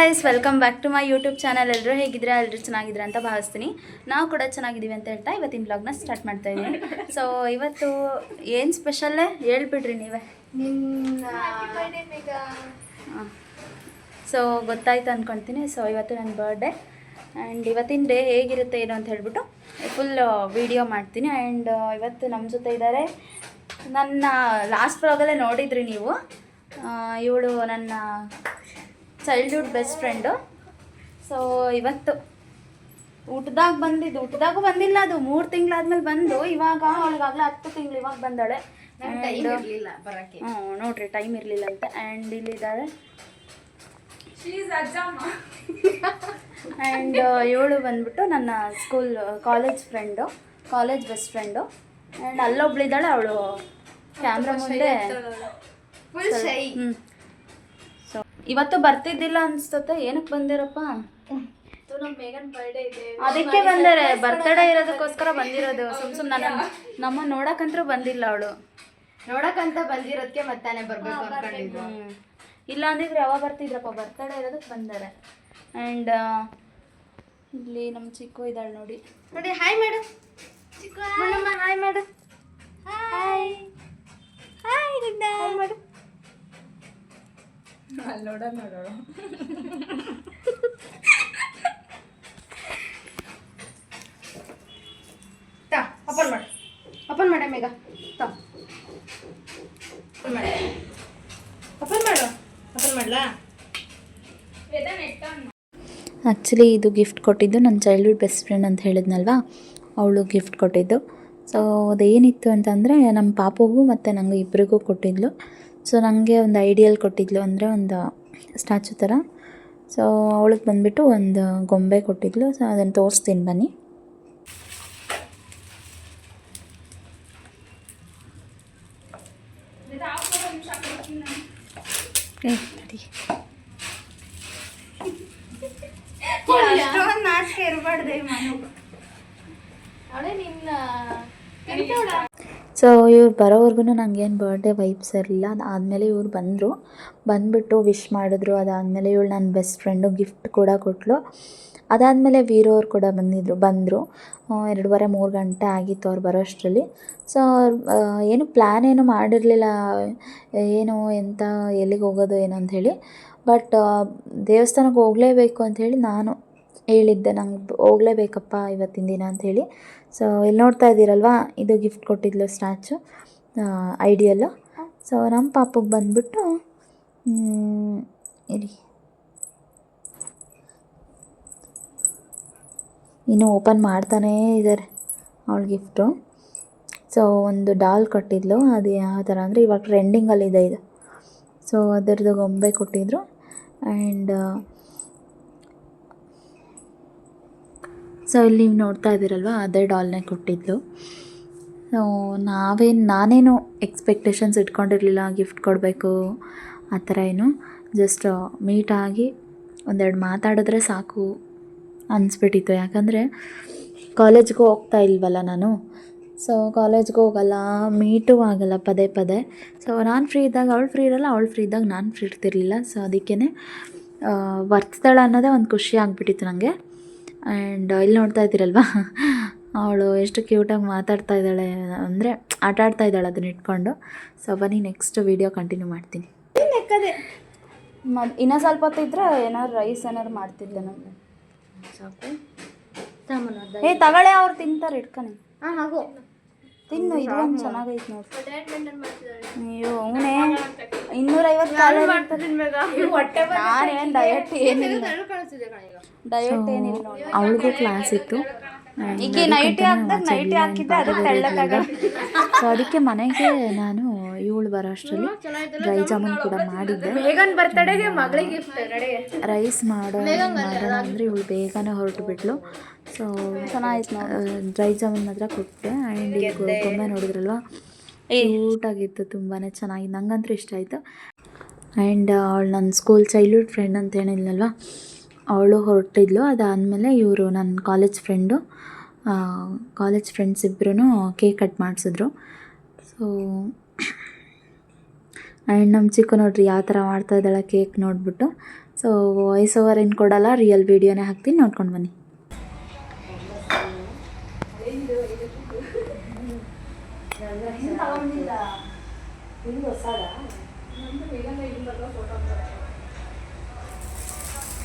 Guys welcome back to my YouTube channel ಎಲ್ಲರೂ ಹೇಗಿದ್ರೆ ಎಲ್ಲರೂ ಚೆನ್ನಾಗಿದ್ರೆ ಅಂತ ಭಾವಿಸ್ತೀನಿ. ನಾವು ಕೂಡ ಚೆನ್ನಾಗಿದ್ದೀವಿ ಅಂತ ಹೇಳ್ತಾ ಇವತ್ತಿನ ಬ್ಲಾಗ್ನ ಸ್ಟಾರ್ಟ್ ಮಾಡ್ತಾ ಇದ್ದೀನಿ. ಸೊ ಇವತ್ತು ಏನು ಸ್ಪೆಷಲ್ಲೇ ಹೇಳ್ಬಿಡ್ರಿ ನೀವೇ. ಸೊ ಗೊತ್ತಾಯ್ತು ಅಂದ್ಕೊಳ್ತೀನಿ ಸೊ ಇವತ್ತು ನನ್ನ ಬರ್ಡೇ ಆ್ಯಂಡ್ ಇವತ್ತಿನ ಡೇ ಹೇಗಿರುತ್ತೆ ಏನು ಅಂತ ಹೇಳ್ಬಿಟ್ಟು ಫುಲ್ ವಿಡಿಯೋ ಮಾಡ್ತೀನಿ. ಆ್ಯಂಡ್ ಇವತ್ತು ನಮ್ಮ ಜೊತೆ ಇದ್ದಾರೆ ನನ್ನ ಲಾಸ್ಟ್ ಬ್ಲಾಗಲ್ಲೇ ನೋಡಿದ್ರಿ ನೀವು. ಇವಳು ನನ್ನ ಚೈಲ್ಡ್ಹುಡ್ ಬೆಸ್ಟ್ ಫ್ರೆಂಡು ಸೊ ಇವತ್ತು ಊಟದಾಗ ಬಂದಿದ್ದು ಊಟದಾಗೂ ಬಂದಿಲ್ಲ ಅದು. ಮೂರು ತಿಂಗಳಾದ್ಮೇಲೆ ಬಂದು ಇವಾಗ ಅವಳಿಗಾಗಲೇ ಹತ್ತು ತಿಂಗಳು ಇವಾಗ ಬಂದಾಳೆ. ಹ್ಞೂ ನೋಡ್ರಿ ಟೈಮ್ ಇರಲಿಲ್ಲ ಅಂತ. ಆ್ಯಂಡ್ ಇಲ್ಲಿದ್ದಾಳೆ ಆ್ಯಂಡ್ ಏಳು ಬಂದ್ಬಿಟ್ಟು ನನ್ನ school college friend college best friend and ಅಲ್ಲೊಬ್ಳಿದ್ದಾಳೆ ಅವಳು ಕ್ಯಾಮ್ರಾ ಮುಂದೆ ಹ್ಞೂ ಇವತ್ತು ಬರ್ತಿದ್ದಿಲ್ಲ ಅನ್ಸ್ತತೆ ಏನಕ್ಕೆ ಬಂದಿರಪ್ಪ? ಅದಕ್ಕೆ ಬಂದರೆ ಬರ್ತಡೇ ಇರೋದಕ್ಕೋಸ್ಕರ ಬಂದಿರೋದು. ಸುಮ್ ಸುಮ್ ನನ್ನ ನಮ್ಮ ನೋಡಕ್ಕಂತೂ ಬಂದಿಲ್ಲ ಅವಳು. ನೋಡಕ್ಕಂತ ಬಂದಿರೋದಕ್ಕೆ ಮತ್ತಾನೆ ಬರ್ಬೇಕು ಅನ್ಕೊಂಡಿದ್ದು. ಇಲ್ಲ ಅಂದಿದ್ರೆ ಯಾವಾಗ ಬರ್ತಿದ್ರಪ್ಪ? ಬರ್ತಡೇ ಇರೋದಕ್ಕೆ ಬಂದಾರೆ. ಆ್ಯಂಡ್ ಇಲ್ಲಿ ನಮ್ಮ ಚಿಕ್ಕು ಇದ್ದಾಳೆ ನೋಡಿ. ನೋಡಿ hi madam hi madam hi hi madam ಮಾಡು. ನೋಡ. ನೋಡೋಣ ತಾ ಓಪನ್ ಮಾಡು. ಓಪನ್ ಮಾಡ ಮೇಘ. ತಾ. ಓಪನ್ ಮಾಡು. ಓಪನ್ ಮಾಡು. ಓಪನ್ ಮಾಡಲಾ? ಆ್ಯಕ್ಚುಲಿ ಇದು ಗಿಫ್ಟ್ ಕೊಟ್ಟಿದ್ದು ನನ್ನ ಚೈಲ್ಡ್ಹುಡ್ ಬೆಸ್ಟ್ ಫ್ರೆಂಡ್ ಅಂತ ಹೇಳಿದ್ನಲ್ವಾ? ಅವಳು ಗಿಫ್ಟ್ ಕೊಟ್ಟಿದ್ದು. ಸೊ ಅದೇನಿತ್ತು ಅಂತಂದರೆ ನಮ್ಮ ಪಾಪಗೂ ಮತ್ತು ನಂಗೆ ಇಬ್ಬರಿಗೂ ಕೊಟ್ಟಿದ್ಲು. ಸೊ ನನಗೆ ಒಂದು ಐಡಿಯಲ್ ಕೊಟ್ಟಿದ್ಲು ಅಂದರೆ ಒಂದು ಸ್ಟ್ಯಾಚು ಥರ. ಸೊ ಅವಳಿಗೆ ಬಂದುಬಿಟ್ಟು ಒಂದು ಗೊಂಬೆ ಕೊಟ್ಟಿದ್ಲು. ಸೊ ಅದನ್ನು ತೋರಿಸ್ತೀನಿ ಬನ್ನಿ. ನಾಚಿಕೆ ಇರಬಾರ್ದೆ ಅವಳೇ ನಿನ್ನ ಸೊ ಇವ್ರು ಬರೋವರೆಗೂ ನನಗೇನು ಬರ್ಡೇ ವೈಬ್ಸ್ ಇರಲಿಲ್ಲ ಅದಾದಮೇಲೆ ಇವ್ರು ಬಂದರು. ಬಂದುಬಿಟ್ಟು ವಿಶ್ ಮಾಡಿದ್ರು. ಅದಾದಮೇಲೆ ಇವಳು ನನ್ನ ಬೆಸ್ಟ್ ಫ್ರೆಂಡು ಗಿಫ್ಟ್ ಕೂಡ ಕೊಟ್ಟಳು ಅದಾದಮೇಲೆ ವೀರವ್ರು ಕೂಡ ಬಂದಿದ್ರು, ಬಂದರು. ಎರಡೂವರೆ, ಮೂರು ಗಂಟೆ ಆಗಿತ್ತು ಅವ್ರು ಬರೋ ಅಷ್ಟರಲ್ಲಿ ಸೊ ಏನು ಪ್ಲ್ಯಾನ್ ಏನು ಮಾಡಿರಲಿಲ್ಲ. ಏನು, ಎಂತ, ಎಲ್ಲಿಗೆ ಹೋಗೋದು, ಏನು ಅಂಥೇಳಿ ಬಟ್ ದೇವಸ್ಥಾನಕ್ಕೆ ಹೋಗಲೇಬೇಕು ಅಂಥೇಳಿ ನಾನು ಹೇಳಿದ್ದೆ, ನಂಗೆ ಹೋಗ್ಲೇಬೇಕಪ್ಪ ಇವತ್ತಿನ ದಿನ ಅಂಥೇಳಿ ಸೊ ಇಲ್ಲಿ ನೋಡ್ತಾ ಇದ್ದೀರಲ್ವಾ? ಇದು ಗಿಫ್ಟ್ ಕೊಟ್ಟಿದ್ಲು ಸ್ಟ್ಯಾಚು ಐಡಿಯಲ್ಲು. ಸೊ ನಮ್ಮ ಪಾಪಗೆ ಬಂದ್ಬಿಟ್ಟು ಇರಿ. ಇನ್ನು ಓಪನ್ ಮಾಡ್ತಾನೇ ಇದ್ದಾರೆ ಅವಳು ಗಿಫ್ಟು ಸೊ ಒಂದು ಡಾಲ್ ಕೊಟ್ಟಿದ್ಲು. ಅದು ಯಾವ ಥರ ಅಂದರೆ ಇವಾಗ ಟ್ರೆಂಡಿಂಗಲ್ಲಿದೆ ಇದು. ಸೊ ಅದರದ್ದು ಗೊಂಬೆ ಕೊಟ್ಟಿದ್ರು. ಆ್ಯಂಡ್ ಸೊ ಇಲ್ಲಿ ನೀವು ನೋಡ್ತಾ ಇದ್ದೀರಲ್ವ, ಅದೇ ಡಾಲ್ನೇ ಕೊಟ್ಟಿದ್ದು. ಸೊ ನಾವೇನು, ನಾನೇನು ಎಕ್ಸ್ಪೆಕ್ಟೇಷನ್ಸ್ ಇಟ್ಕೊಂಡಿರಲಿಲ್ಲ ಗಿಫ್ಟ್ ಕೊಡಬೇಕು, ಆ ಥರ ಏನು. ಜಸ್ಟ್ ಮೀಟಾಗಿ ಒಂದೆರಡು ಮಾತಾಡಿದ್ರೆ ಸಾಕು ಅನಿಸ್ಬಿಟ್ಟಿತ್ತು. ಯಾಕಂದರೆ ಕಾಲೇಜ್ಗೂ ಹೋಗ್ತಾ ಇಲ್ವಲ್ಲ ನಾನು. ಸೊ ಕಾಲೇಜ್ಗೆ ಹೋಗಲ್ಲ ಮೀಟು ಆಗಲ್ಲ ಪದೇ ಪದೇ. ಸೊ ನಾನು ಫ್ರೀ ಇದ್ದಾಗ ಅವಳು ಫ್ರೀ ಇರಲ್ಲ, ಅವಳು ಫ್ರೀ ಇದ್ದಾಗ ನಾನು ಫ್ರೀ ಇರ್ತಿರ್ಲಿಲ್ಲ. ಸೊ ಅದಕ್ಕೇ ವರ್ತಿಸ್ತಾಳೆ ಅನ್ನೋದೇ ಒಂದು ಖುಷಿ ಆಗಿಬಿಟ್ಟಿತ್ತು ನನಗೆ ಆ್ಯಂಡ್ ಇಲ್ಲಿ ನೋಡ್ತಾ ಇದ್ದೀರಲ್ವಾ? ಅವಳು ಎಷ್ಟು ಕ್ಯೂಟಾಗಿ ಮಾತಾಡ್ತಾ ಇದ್ದಾಳೆ ಅಂದರೆ ಆಟ ಆಡ್ತಾ ಇದ್ದಾಳೆ ಅದನ್ನ ಇಟ್ಕೊಂಡು. ಸೊ ಬನ್ನಿ ನೆಕ್ಸ್ಟ್ ವೀಡಿಯೋ ಕಂಟಿನ್ಯೂ ಮಾಡ್ತೀನಿ. ಮ ಇನ್ನೂ ಸ್ವಲ್ಪ ಹೊತ್ತು ಇದ್ರೆ ಏನಾದ್ರು ರೈಸ್ ಏನಾದ್ರು ಮಾಡ್ತಿದ್ದೆ ನಾನು. ಸಾಕು. ಏ ತಗೊಳ್ಳೆ ಅವ್ರು ತಿಂತಾರೆ ಇಟ್ಕೊನಿ ಹಾಂ ಹಾಗು. ತಿನ್ನು ಇದು ಒಂದು ಚೆನ್ನಾಗೈತೆ ನೋಡಿ. ಅಯ್ಯೋ ಅವನೇ. ಇನ್ನೂರೈವತ್ತು ಡಯಟ್ ಏನಿಲ್ಲ. ಡಯಟ್ ಏನಿಲ್ಲ ಅವಳಿಗೂ ಕ್ಲಾಸ್ ಇತ್ತು. ಈಗ ನೈಟಿ ಹಾಕ್ದಾಗ ನೈಟಿ ಹಾಕಿದ್ದೆ ಅದು ತೆಳ್ಳಗಾಗ ಸೊ ಅದಕ್ಕೆ ಮನೆಗೆ ನಾನು ಇವಳು ಬರೋ ಅಷ್ಟರಲ್ಲಿ ಡ್ರೈ ಜಾಮೂನ್ ಕೂಡ ಮಾಡಿದ್ದೆ. ಬೇಗನ್ ಬರ್ತಡೆಗೆ ಮಗಳಿಗೆ ರೈಸ್ ಮಾಡೋ ಮಾಡೋಣ ಅಂದರೆ ಇವಳು ಬೇಗನೆ ಹೊರಟು ಬಿಟ್ಲು. ಸೊ ಚೆನ್ನಾಗಿತ್ತು ಡ್ರೈ ಜಾಮೂನ್ ಮಾತ್ರ ಕೊಟ್ಟೆ. ಆ್ಯಂಡ್ ಈಗ ನೋಡಿದ್ರಲ್ವಾ? ನೋಡಿದ್ರಲ್ವ ಕ್ಯೂಟಾಗಿತ್ತು ತುಂಬಾ ಚೆನ್ನಾಗಿ ನಂಗಂತೂ ಇಷ್ಟ ಆಯಿತು. ಆ್ಯಂಡ್ ಅವಳು ನನ್ನ ಸ್ಕೂಲ್ ಚೈಲ್ಡ್ಹುಡ್ ಫ್ರೆಂಡ್ ಅಂತ ಹೇಳಿದ್ನಲ್ವ? ಅವಳು ಹೊರಟಿದ್ಲು. ಅದಾದಮೇಲೆ ಇವರು ನನ್ನ ಕಾಲೇಜ್ ಫ್ರೆಂಡು ಕಾಲೇಜ್ ಫ್ರೆಂಡ್ಸ್ ಇಬ್ಬರೂ ಕೇಕ್ ಕಟ್ ಮಾಡಿಸಿದ್ರು. ಸೊ ಆ್ಯಂಡ್ ನಮ್ಮ ಚಿಕ್ಕ ನೋಡ್ರಿ ಯಾವ ಥರ ಮಾಡ್ತಾ ಇದ್ದಾಳೆ ಕೇಕ್ ನೋಡಿಬಿಟ್ಟು. ಸೊ ವಾಯ್ಸ್ ಓವರ್ ಏನು ಕೊಡಲ್ಲ ರಿಯಲ್ ವೀಡಿಯೋನೇ ಹಾಕ್ತೀನಿ, ನೋಡ್ಕೊಂಡು ಬನ್ನಿ.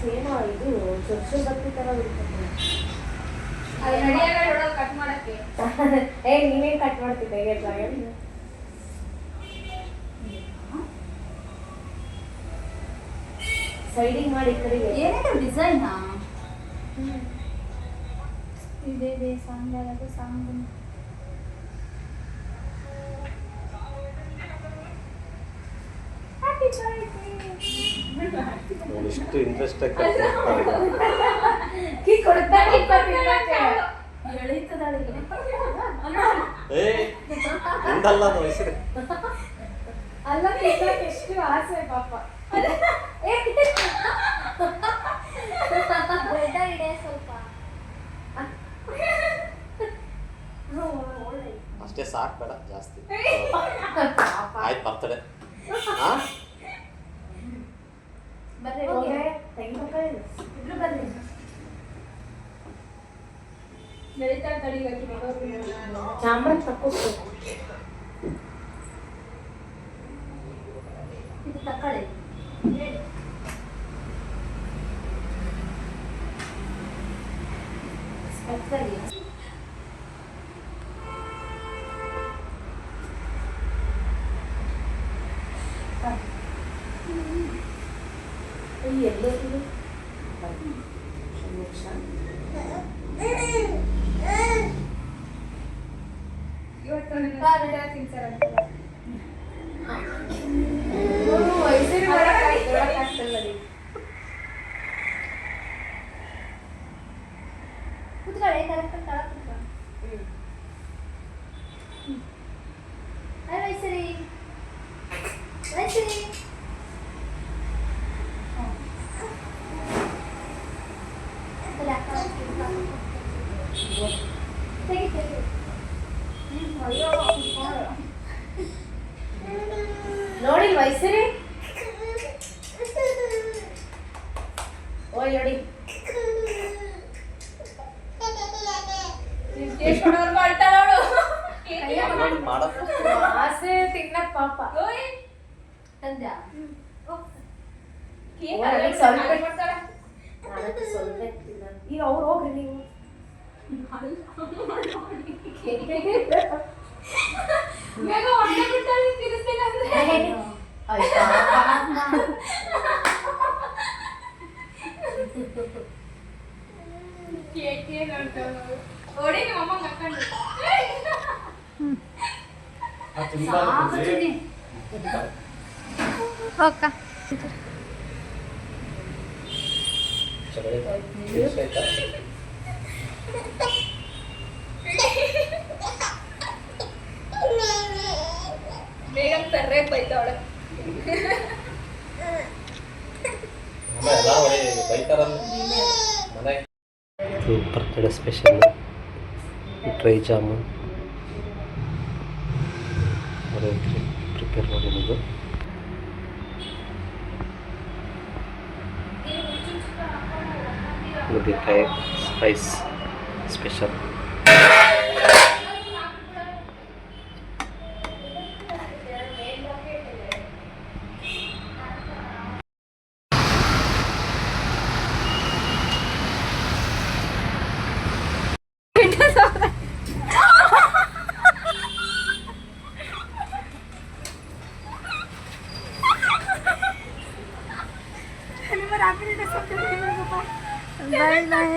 ಸೇಮ ಇದು ಚೊಚ್ಚು ಬತ್ತಿ ಥರ ಬಿಡ್ತದೆ ಏ ನೀವೇನು ಕಟ್ ಮಾಡ್ತಿದ್ದೆ? ಗೆದ್ದಾಗ ಸೈಡಿಂಗ್ ಮಾಡಿ ಈ ಕಡೆಗೆ ಏನೇನು ಡಿಸೈನಾ ಇದೆ ಇದೆ ಸಾಂಗ್ ಯಾರಾದ್ರು ಸಾಂಗ್ ಅವ್ಳು ಇಷ್ಟು ಇಂಟ್ರೆಸ್ಟ್ ಆಗಿ ಏ ನಿಂದಲ್ಲ ಅದು ಹೆಸರು. ಅಲ್ಲ ತಿನ್ನಕ್ಕೆ ಎಷ್ಟು ಆಸೆ ಪಾಪ. ಏ, ಅಷ್ಟೇ ಸಾಕು ಬೇಡ ಜಾಸ್ತಿ. ಆಯ್ತು ಬರ್ತಡೆ. ಹಾ ಹೋಗೆ, ತೆಂಗಿನಕಾಯಿ ಇಲ್ಲ. ಕ್ಯಾಮ್ರಾ ತಕ್ಕೋಬೇಕು ಇದು ತಕ್ಕಳೆ ಈ ಕೂತ್ಕೊಳ್ಳಿ ಕರೆಕ್ಟ್ ತಳಕ್ ಕೂತ್ಕೊಳ್ಳಿ ಆಸೆ ತಿನ್ನಕ್ ಪಾಪ. ತಂದ್ಯಾ ಓ, ನನಗ್ ಸ್ವಲ್ಪ ನನಗೆ ಸ್ವಲ್ಪ ತಿನ್ನ ಈಗ ಅವ್ರು ಹೋಗ್ರಿ ನೀವು. ಆಯ್ತಾ ಓಕೆ ಎಲ್ಲ ಬೈತಾರಲ್ಲ ಮನೆ ಇದು birthday special dry jamun prepare ಮಾಡಿರೋದು ನುಗ್ಗೆಕಾಯಿ ಸ್ಪೈಸ್ ಸ್ಪೆಷಲ್ ಬಾಯ್ ಬಾಯ್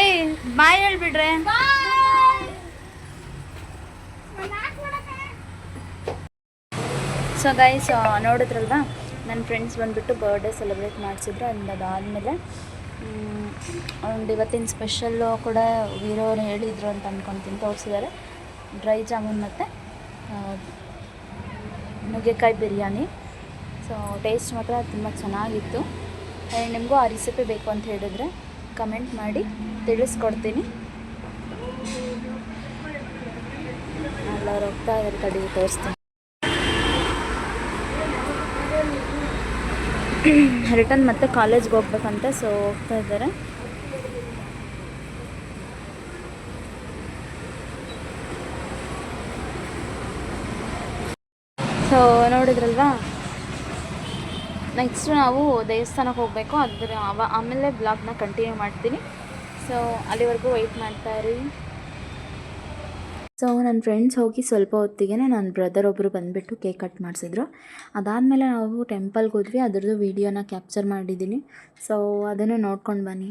ಏಯ್ ಬಾಯ್ ಹೇಳ್ಬಿಡ್ರೆ ಸೊ ಗೈಸ್ ನೋಡಿದ್ರಲ್ವಾ? ನನ್ನ ಫ್ರೆಂಡ್ಸ್ ಬಂದುಬಿಟ್ಟು ಬರ್ಡೇ ಸೆಲೆಬ್ರೇಟ್ ಮಾಡಿಸಿದ್ರು ಅಂಡ್ ಅದಾದಮೇಲೆ ಒಂದು ಇವತ್ತಿನ ಸ್ಪೆಷಲ್ಲು ಕೂಡ ವೀರವ್ರು ಹೇಳಿದರು ಅಂತ ಅಂದ್ಕೊತೀನಿ ತೋರಿಸಿದ್ದಾರೆ ಡ್ರೈ ಜಾಮೂನ್ ಮತ್ತು ನುಗ್ಗೆಕಾಯಿ ಬಿರಿಯಾನಿ. ಸೊ ಟೇಸ್ಟ್ ಮಾತ್ರ ತುಂಬ ಚೆನ್ನಾಗಿತ್ತು. ಆ್ಯಂಡ್ ನಿಮಗೂ ಆ ರೆಸಿಪಿ ಬೇಕು ಅಂತ ಹೇಳಿದ್ರೆ ಕಮೆಂಟ್ ಮಾಡಿ, ತಿಳಿಸ್ಕೊಡ್ತೀನಿ. ಎಲ್ಲರೂ ಹೋಗ್ತಾ ಇದ್ದಾರೆ ಕಡೆಗೆ ತೋರಿಸ್ತೀನಿ. ರಿಟರ್ನ್ ಮತ್ತೆ ಕಾಲೇಜ್ಗೆ ಹೋಗ್ಬೇಕಂತೆ ಸೊ ಹೋಗ್ತಾ ಇದ್ದಾರೆ. ಸೊ ನೋಡಿದ್ರಲ್ವಾ? ನೆಕ್ಸ್ಟ್ ನಾವು ದೇವಸ್ಥಾನಕ್ಕೆ ಹೋಗಬೇಕು. ಅದರ ಆಮೇಲೆ ಬ್ಲಾಗ್ನ ಕಂಟಿನ್ಯೂ ಮಾಡ್ತೀನಿ. ಸೊ ಅಲ್ಲಿವರೆಗೂ ವೆಯ್ಟ್ ಮಾಡ್ತಾ ಇರಿ. ಸೊ ನನ್ನ ಫ್ರೆಂಡ್ಸ್ ಹೋಗಿ ಸ್ವಲ್ಪ ಹೊತ್ತಿಗೆ ನನ್ನ ಬ್ರದರ್ ಒಬ್ಬರು ಬಂದುಬಿಟ್ಟು ಕೇಕ್ ಕಟ್ ಮಾಡಿಸಿದ್ರು. ಅದಾದಮೇಲೆ ನಾವು ಟೆಂಪಲ್ಗೆ ಹೋದ್ವಿ. ಅದರದ್ದು ವೀಡಿಯೋನ ಕ್ಯಾಪ್ಚರ್ ಮಾಡಿದ್ದೀನಿ ಸೊ ಅದನ್ನು ನೋಡ್ಕೊಂಡು ಬನ್ನಿ.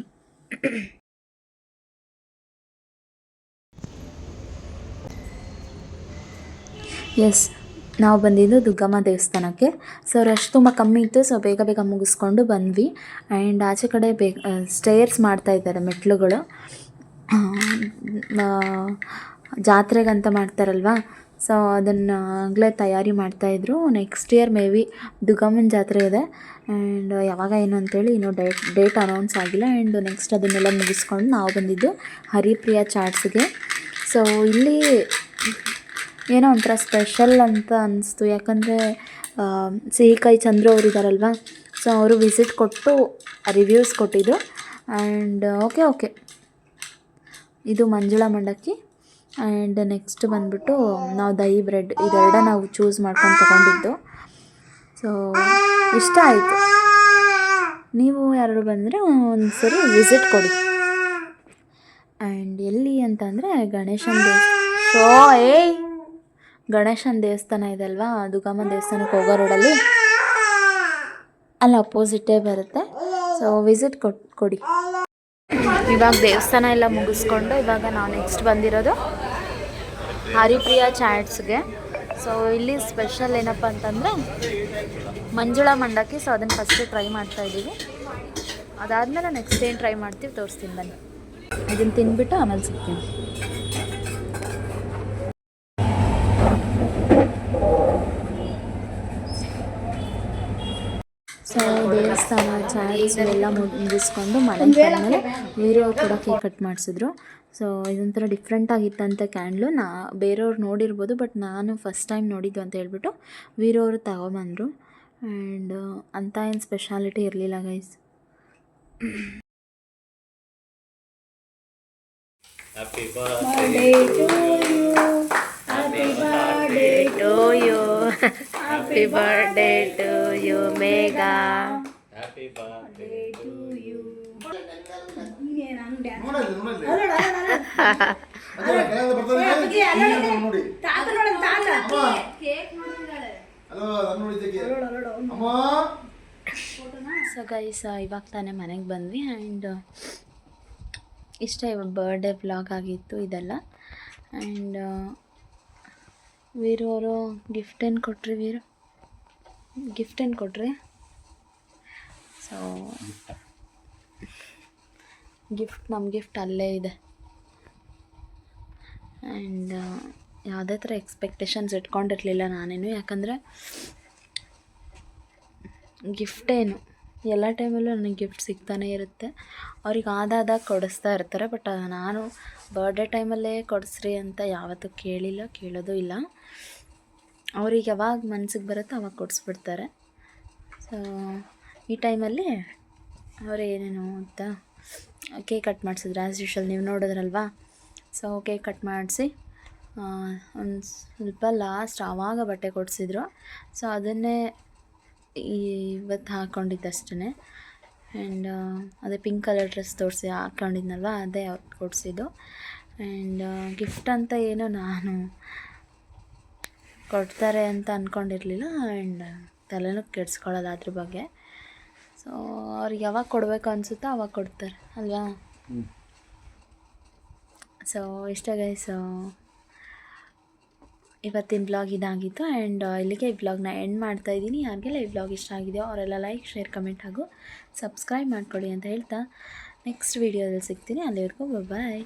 ಎಸ್ ನಾವು ಬಂದಿದ್ದು ದುರ್ಗಮ್ಮ ದೇವಸ್ಥಾನಕ್ಕೆ. ಸೊ ರಶ್ ತುಂಬ ಕಮ್ಮಿ ಇತ್ತು. ಸೊ ಬೇಗ ಬೇಗ ಮುಗಿಸ್ಕೊಂಡು ಬಂದ್ವಿ. ಆ್ಯಂಡ್ ಆಚೆ ಕಡೆ ಬೇ ಸ್ಟೇರ್ಸ್ ಮಾಡ್ತಾ ಇದ್ದಾರೆ ಮೆಟ್ಲುಗಳು ಜಾತ್ರೆಗಂತ ಮಾಡ್ತಾರಲ್ವಾ? ಸೊ ಅದನ್ನು ಆಗಲೇ ತಯಾರಿ ಮಾಡ್ತಾಯಿದ್ರು ನೆಕ್ಸ್ಟ್ ಇಯರ್ ಮೇ ಬಿ ದುಗಮ್ಮನ ಜಾತ್ರೆ ಇದೆ. ಆ್ಯಂಡ್ ಯಾವಾಗ ಏನು ಅಂತೇಳಿ ಇನ್ನೂ ಡೇಟ್ ಡೇಟ್ ಅನೌನ್ಸ್ ಆಗಿಲ್ಲ. ಆ್ಯಂಡ್ ನೆಕ್ಸ್ಟ್ ಅದನ್ನೆಲ್ಲ ಮುಗಿಸ್ಕೊಂಡು ನಾವು ಬಂದಿದ್ದು ಹರಿಪ್ರಿಯ ಚಾಟ್ಸ್ಗೆ ಸೊ ಇಲ್ಲಿ ಏನೋ ಒಂಥರ ಸ್ಪೆಷಲ್ ಅಂತ ಅನಿಸ್ತು. ಯಾಕಂದರೆ ಸಿಹಿಕಾಯಿ ಚಂದ್ರು ಅವರು ಇದ್ದಾರಲ್ವ ಸೊ ಅವರು ವಿಸಿಟ್ ಕೊಟ್ಟು ರಿವ್ಯೂಸ್ ಕೊಟ್ಟಿದ್ದು ಆ್ಯಂಡ್ ಓಕೆ ಓಕೆ ಇದು ಮಂಜುಳಾ ಮಂಡಕ್ಕಿ. ಆ್ಯಂಡ್ ನೆಕ್ಸ್ಟ್ ಬಂದುಬಿಟ್ಟು ನಾವು ದಹಿ ಬ್ರೆಡ್ ಇದೆರಡ ನಾವು ಚೂಸ್ ಮಾಡ್ಕೊಂಡು ತೊಗೊಂಡಿದ್ದು. ಸೊ ಇಷ್ಟ ಆಯಿತು. ನೀವು ಯಾರು ಬಂದರೆ ಒಂದು ಸರಿ ವಿಸಿಟ್ ಕೊಡಿ. ಆ್ಯಂಡ್ ಎಲ್ಲಿ ಅಂತಂದರೆ ಗಣೇಶನ ದೇವಸ್ಥಾನ ಶೋ ಏ ಗಣೇಶನ ದೇವಸ್ಥಾನ ಇದೆ ಅಲ್ವಾ ದುರ್ಗಮ್ಮ ದೇವಸ್ಥಾನಕ್ಕೆ ಹೋಗೋ ರೋಡಲ್ಲಿ ಅಲ್ಲಿ. ಅಪೋಸಿಟೇ ಬರುತ್ತೆ. ಸೊ ವಿಸಿಟ್ ಕೊಟ್ ಕೊಡಿ. ಇವಾಗ ದೇವಸ್ಥಾನ ಎಲ್ಲ ಮುಗಿಸ್ಕೊಂಡು ಇವಾಗ ನಾವು ನೆಕ್ಸ್ಟ್ ಬಂದಿರೋದು ಹರಿಪ್ರಿಯ ಚಾಟ್ಸ್ಗೆ. ಸೊ ಇಲ್ಲಿ ಸ್ಪೆಷಲ್ ಏನಪ್ಪ ಅಂತಂದರೆ ಮಂಜುಳ ಮಂಡಕ್ಕಿ. ಸೊ ಅದನ್ನು ಫಸ್ಟು ಟ್ರೈ ಮಾಡ್ತಾ ಇದ್ದೀವಿ. ಅದಾದಮೇಲೆ ನೆಕ್ಸ್ಟ್ ಏನು ಟ್ರೈ ಮಾಡ್ತೀವಿ ತೋರಿಸ್ತೀನಿ ಬನ್ನಿ. ಇದನ್ನು ತಿಂದ್ಬಿಟ್ಟು ಆಮೇಲೆ ಸಿಗ್ತೀನಿ ಸೊ ದೇವಸ್ಥಾನ ಚಾರ್ಜ್ ಎಲ್ಲ ಮುಗ್- ಮುಗಿಸ್ಕೊಂಡು ಮನೆಗೆ ವೀರೋ ಕೂಡ ಕೇಕ್ ಕಟ್ ಮಾಡಿಸಿದ್ರು. ಸೊ ಇದೊಂಥರ ಡಿಫ್ರೆಂಟ್ ಆಗಿತ್ತಂತೆ ಕ್ಯಾಂಡ್ಲು ನಾ ಬೇರೆಯವ್ರು ನೋಡಿರ್ಬೋದು ಬಟ್ ನಾನು ಫಸ್ಟ್ ಟೈಮ್ ನೋಡಿದ್ದು ಅಂತ ಹೇಳ್ಬಿಟ್ಟು ವೀರೋ ಅವರು ತಗೊಬಂದರು ಆ್ಯಂಡ್ ಅಂಥ ಏನು ಸ್ಪೆಷಾಲಿಟಿ ಇರಲಿಲ್ಲ guys happy to you happy birthday to you birthday to you, ನೋಡಿ ಹಲೋ ನಾನು ನೋಡಿದ್ದಕ್ಕೆ ಅಮ್ಮ ಸೊ ಗೈಸ್ ಇವಾಗ ತಾನೇ ಮನೆಗೆ ಬಂದ್ವಿ ಆ್ಯಂಡ್ ಇಷ್ಟ ಇವಾಗ ಬರ್ಡೇ ಬ್ಲಾಗ್ ಆಗಿತ್ತು ಇದೆಲ್ಲ. ಆ್ಯಂಡ್ ವೀರು ಅವರು ಗಿಫ್ಟ್ ಏನು ಕೊಟ್ರಿ ವೀರು? ಗಿಫ್ಟ್ ಏನು ಕೊಟ್ರಿ? ಸೊ ಗಿಫ್ಟ್ ನಮ್ಮ ಗಿಫ್ಟ್ ಅಲ್ಲೇ ಇದೆ. ಆ್ಯಂಡ್ ಯಾವುದೇ ಥರ ಎಕ್ಸ್ಪೆಕ್ಟೇಷನ್ಸ್ ಇಟ್ಕೊಂಡಿರಲಿಲ್ಲ ನಾನೇನು. ಯಾಕಂದರೆ ಗಿಫ್ಟೇನು ಎಲ್ಲ ಟೈಮಲ್ಲೂ ನನಗೆ ಗಿಫ್ಟ್ ಸಿಗ್ತಾನೆ ಇರುತ್ತೆ. ಅವ್ರಿಗೆ ಆದಾದಾಗ ಕೊಡಿಸ್ತಾ ಇರ್ತಾರೆ. ಬಟ್ ನಾನು ಬರ್ಡೇ ಟೈಮಲ್ಲೇ ಕೊಡಿಸ್ರಿ ಅಂತ ಯಾವತ್ತೂ ಕೇಳಿಲ್ಲ ಕೇಳೋದು ಇಲ್ಲ. ಅವ್ರಿಗೆ ಯಾವಾಗ ಮನ್ಸಿಗೆ ಬರುತ್ತೋ ಅವಾಗ ಕೊಡಿಸ್ಬಿಡ್ತಾರೆ. ಸೊ ಈ ಟೈಮಲ್ಲಿ ಅವ್ರು ಏನೇನು ಅಂತ ಕೇಕ್ ಕಟ್ ಮಾಡಿಸಿದ್ರು ಆ್ಯಸ್ ಯೂಶಲ್ ನೀವು ನೋಡಿದ್ರಲ್ವಾ? ಸೊ ಕೇಕ್ ಕಟ್ ಮಾಡಿಸಿ ಒಂದು ಸ್ವಲ್ಪ ಲಾಸ್ಟ್ ಆವಾಗ ಬಟ್ಟೆ ಕೊಡಿಸಿದ್ರು. ಸೊ ಅದನ್ನೇ ಇವತ್ತು ಹಾಕ್ಕೊಂಡಿದ್ದಷ್ಟೇ ಆ್ಯಂಡ್ ಅದೇ ಪಿಂಕ್ ಕಲರ್ ಡ್ರೆಸ್ ತೋರಿಸಿ ಹಾಕ್ಕೊಂಡಿದ್ನಲ್ವ ಅದೇ ಅವ್ರು ಕೊಡಿಸಿದ್ದು. ಆ್ಯಂಡ್ ಗಿಫ್ಟ್ ಅಂತ ಏನೋ ನಾನು ಕೊಡ್ತಾರೆ ಅಂತ ಅಂದ್ಕೊಂಡಿರಲಿಲ್ಲ ಆ್ಯಂಡ್ ತಲೆನೂ ಕೆಡ್ಸ್ಕೊಳ್ಳೋದು ಅದ್ರ ಬಗ್ಗೆ. ಸೊ ಅವ್ರಿಗೆ ಯಾವಾಗ ಕೊಡಬೇಕು ಅನಿಸುತ್ತೋ ಅವಾಗ ಕೊಡ್ತಾರೆ ಅಲ್ವಾ? ಸೊ ಇಷ್ಟ ಗೈಸ್ ಇವತ್ತಿನ ಬ್ಲಾಗ್ ಇದಾಗಿತ್ತು ಆ್ಯಂಡ್ ಇಲ್ಲಿಗೆ ಈ ಬ್ಲಾಗ್ನ ಎಂಡ್ ಮಾಡ್ತಾ ಇದ್ದೀನಿ. ಯಾರಿಗೆಲ್ಲ ಈ ಬ್ಲಾಗ್ ಇಷ್ಟ ಆಗಿದೆಯೋ ಅವರೆಲ್ಲ ಲೈಕ್ ಶೇರ್ ಕಮೆಂಟ್ ಹಾಗೂ ಸಬ್ಸ್ಕ್ರೈಬ್ ಮಾಡ್ಕೊಳ್ಳಿ ಅಂತ ಹೇಳ್ತಾ ನೆಕ್ಸ್ಟ್ ವೀಡಿಯೋದಲ್ಲಿ ಸಿಗ್ತೀನಿ. ಅಲ್ಲಿವರೆಗೂ ಬಾಯ್